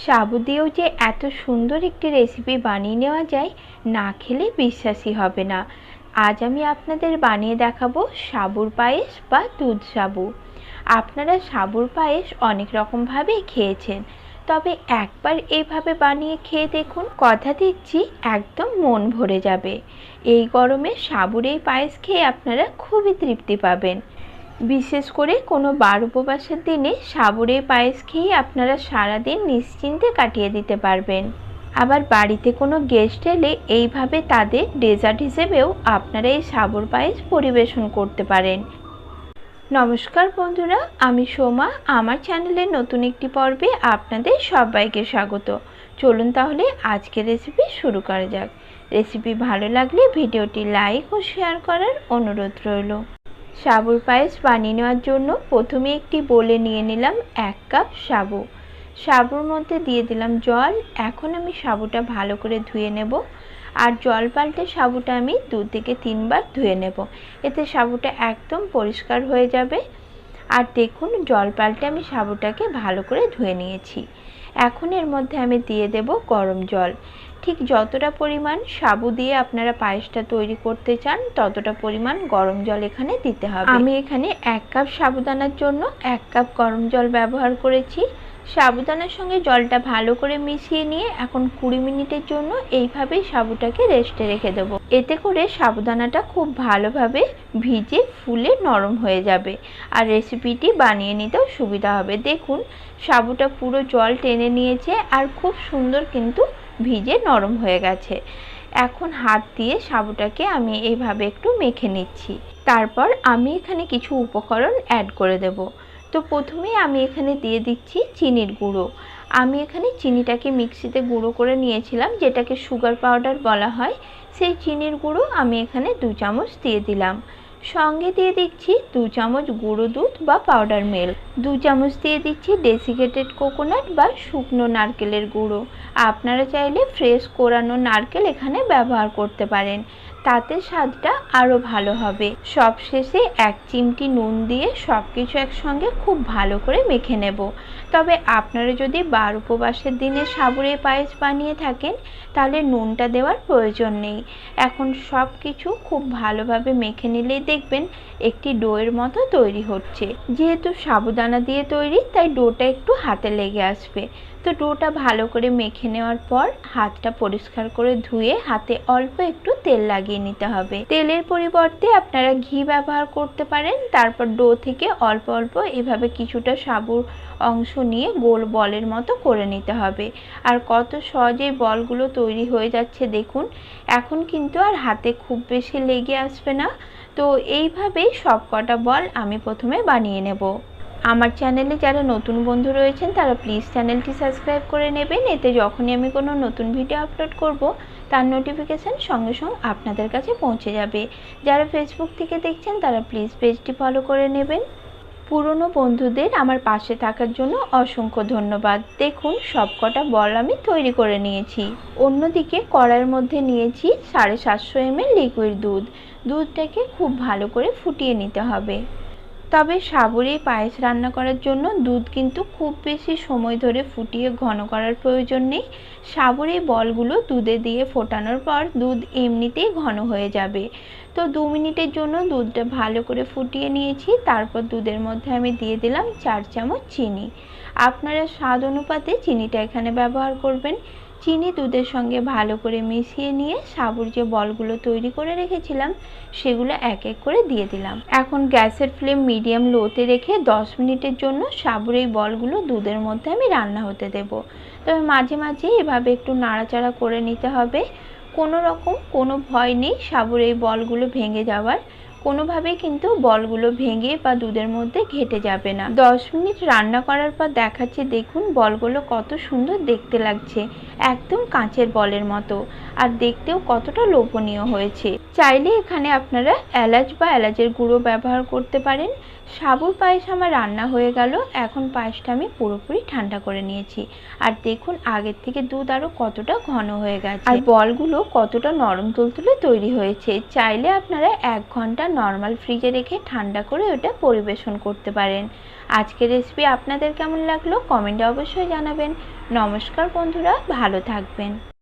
সাবু দিয়েও যে এত সুন্দর একটি রেসিপি বানিয়ে নেওয়া যায়, না খেলে বিশ্বাসই হবে না। আজ আমি আপনাদের বানিয়ে দেখাবো সাবুর পায়েস বা দুধ সাবু। আপনারা সাবুর পায়েস অনেক রকমভাবেই খেয়েছেন, তবে একবার এইভাবে বানিয়ে খেয়ে দেখুন কথা দিচ্ছি একদম মন ভরে যাবে। এই গরমে সাবুর এই পায়েস খেয়ে আপনারা খুবই তৃপ্তি পাবেন। বিশেষ করে কোনো বার উপবাসের দিনে সাবুরে পায়েস খেয়ে আপনারা সারাদিন নিশ্চিন্তে কাটিয়ে দিতে পারবেন। আবার বাড়িতে কোনো গেস্ট এলে এইভাবে তাদের ডেজার্ট হিসেবেও আপনারা এই সাবুর পায়েস পরিবেশন করতে পারেন। নমস্কার বন্ধুরা, আমি সোমা। আমার চ্যানেলের নতুন একটি পর্বে আপনাদের সবাইকে স্বাগত। চলুন তাহলে আজকের রেসিপি শুরু করা যাক। রেসিপি ভালো লাগলে ভিডিওটি লাইক ও শেয়ার করার অনুরোধ রইল। সাবুর পায়েস বানিয়ে নেওয়ার জন্য প্রথমে একটি বলে নিয়ে নিলাম এক কাপ সাবু। সাবুর মধ্যে দিয়ে দিলাম জল। এখন আমি সাবুটা ভালো করে ধুয়ে নেব আর জল পাল্টে সাবুটা আমি দু থেকে তিনবার ধুয়ে নেব। এতে সাবুটা একদম পরিষ্কার হয়ে যাবে। আর দেখুন, জল পাল্টে আমি সাবুটাকে ভালো করে ধুয়ে নিয়েছি। এখন এর মধ্যে আমি দিয়ে দেব গরম জল। ঠিক যতটা পরিমাণ সাবু দিয়ে আপনারা পায়েসটা তৈরি করতে চান, ততটা পরিমাণ গরম জল এখানে দিতে হবে। আমি এখানে এক কাপ সাবুদানার জন্য এক কাপ গরম জল ব্যবহার করেছি। সাবুদানার সঙ্গে জলটা ভালো করে মিশিয়ে নিয়ে এখন কুড়ি মিনিটের জন্য এইভাবেই সাবুটাকে রেস্টে রেখে দেবো। এতে করে সাবুদানাটা খুব ভালোভাবে ভিজে, ফুলে নরম হয়ে যাবে আর রেসিপিটি বানিয়ে নিতেও সুবিধা হবে। দেখুন, সাবুটা পুরো জল টেনে নিয়েছে আর খুব সুন্দর কিন্তু ভিজে নরম হয়ে গেছে। এখন হাত দিয়ে সাবুটাকে আমি এইভাবে একটু মেখে নিচ্ছি। তারপর আমি এখানে কিছু উপকরণ অ্যাড করে দেব। তো প্রথমেই আমি এখানে দিয়ে দিচ্ছি চিনির গুঁড়ো। আমি এখানে চিনিটাকে মিক্সিতে গুঁড়ো করে নিয়েছিলাম, যেটাকে সুগার পাউডার বলা হয়। সেই চিনির গুঁড়ো আমি এখানে দু চামচ দিয়ে দিলাম। সঙ্গে দিয়ে দিচ্ছি দু চামচ গুঁড়ো দুধ বা পাউডার মিল্ক দু চামচ দিয়ে দিচ্ছি ডেসিকেটেড কোকোনাট বা শুকনো নারকেলের গুঁড়ো। আপনারা চাইলে ফ্রেশ কোরানো নারকেল এখানে ব্যবহার করতে পারেন। তাতে স্বাদটা আরও ভালো হবে। সব শেষে এক চিমটি নুন দিয়ে সব কিছু একসঙ্গে খুব ভালো করে মেখে নেব। তবে আপনারা যদি বার উপবাসের দিনে সাবুরে পায়েস বানিয়ে থাকেন, তাহলে নুনটা দেওয়ার প্রয়োজন নেই। এখন সব কিছু খুব ভালোভাবে মেখে নিলেই দেখবেন একটি ডোয়ের মতো তৈরি হচ্ছে। যেহেতু সাবুদানা দিয়ে তৈরি, তাই ডোটা একটু হাতে লেগে আসবে। তো ডোটা ভালো করে মেখে নেওয়ার পর হাতটা পরিষ্কার করে ধুয়ে হাতে অল্প একটু তেল লাগিয়ে নিতে হবে। তেলের পরিবর্তে আপনারা ঘি ব্যবহার করতে পারেন। তারপর ডো থেকে অল্প অল্প এভাবে কিছুটা সাবুর অংশ নিয়ে গোল বলের মতো করে নিতে হবে। আর কত সহজেই বলগুলো তৈরি হয়ে যাচ্ছে দেখুন, এখন কিন্তু আর হাতে খুব বেশি লেগে আসবে না। তো এইভাবেই সব কটা বল আমি প্রথমে বানিয়ে নেব। আমার চ্যানেলে যারা নতুন বন্ধু রয়েছেন, তারা প্লিজ চ্যানেলটি সাবস্ক্রাইব করে নেবেন। এতে যখনই আমি কোনো নতুন ভিডিও আপলোড করব, তার নোটিফিকেশান সঙ্গে সঙ্গে আপনাদের কাছে পৌঁছে যাবে। যারা ফেসবুক থেকে দেখছেন, তারা প্লিজ পেজটি ফলো করে নেবেন। পুরনো বন্ধুদের আমার পাশে থাকার জন্য অসংখ্য ধন্যবাদ। দেখুন, সবকটা বল আমি তৈরি করে নিয়েছি। অন্যদিকে কড়াইয়ের মধ্যে নিয়েছি সাড়ে সাতশো এমএল লিকুইড দুধ। দুধটাকে খুব ভালো করে ফুটিয়ে নিতে হবে। তবে সাবুরে পায়েস রান্না করার জন্য দুধ কিন্তু খুব বেশি সময় ধরে ফুটিয়ে ঘন করার প্রয়োজন নেই। সাবুরে বলগুলো দুধে দিয়ে ফোটানোর পর দুধ এমনিতেই ঘন হয়ে যাবে। তো দু মিনিটের জন্য দুধটা ভালো করে ফুটিয়ে নিয়েছি, তারপর দুধের মধ্যে আমি দিয়ে দিলাম চার চামচ চিনি। আপনারা স্বাদ অনুপাতে চিনিটা এখানে ব্যবহার করবেন। চিনি দুধের সঙ্গে ভালো করে মিশিয়ে নিয়ে সাবুর যে বলগুলো তৈরি করে রেখেছিলাম, সেগুলো এক এক করে দিয়ে দিলাম। এখন গ্যাসের ফ্লেম মিডিয়াম লোতে রেখে দশ মিনিটের জন্য সাবুর এই বলগুলো দুধের মধ্যে আমি রান্না হতে দেব। তবে মাঝে মাঝে এভাবে একটু নাড়াচাড়া করে নিতে হবে। কোনো রকম কোনো ভয় নেই সাবুর এই বলগুলো ভেঙে যাওয়ার। কোনোভাবেই কিন্তু বলগুলো ভেঙে বা দুধের মধ্যে ঘেটে যাবে না। দশ মিনিট রান্না করার পর দেখাচ্ছে, দেখুন বলগুলো কত সুন্দর দেখতে লাগছে, একদম কাঁচের বলের মতো। আর দেখতেও কতটা লোভনীয় হয়েছে। চাইলে এখানে আপনারা এলাচ বা এলাচের গুঁড়ো ব্যবহার করতে পারেন। সাবুর পায়েস আমার রান্না হয়ে গেল, এখন পায়েসটা আমি পুরোপুরি ঠান্ডা করে নিয়েছি। আর দেখুন আগের থেকে দুধ আরও কতটা ঘন হয়ে গেছে। আর বলগুলো কতটা নরম তুলতুলে তৈরি হয়েছে। চাইলে আপনারা এক ঘণ্টা নর্মাল ফ্রিজে রেখে ঠান্ডা করে ওটা পরিবেশন করতে পারেন। আজকের রেসিপি আপনাদের কেমন লাগল? কমেন্টে অবশ্যই জানাবেন। নমস্কার বন্ধুরা, ভালো থাকবেন।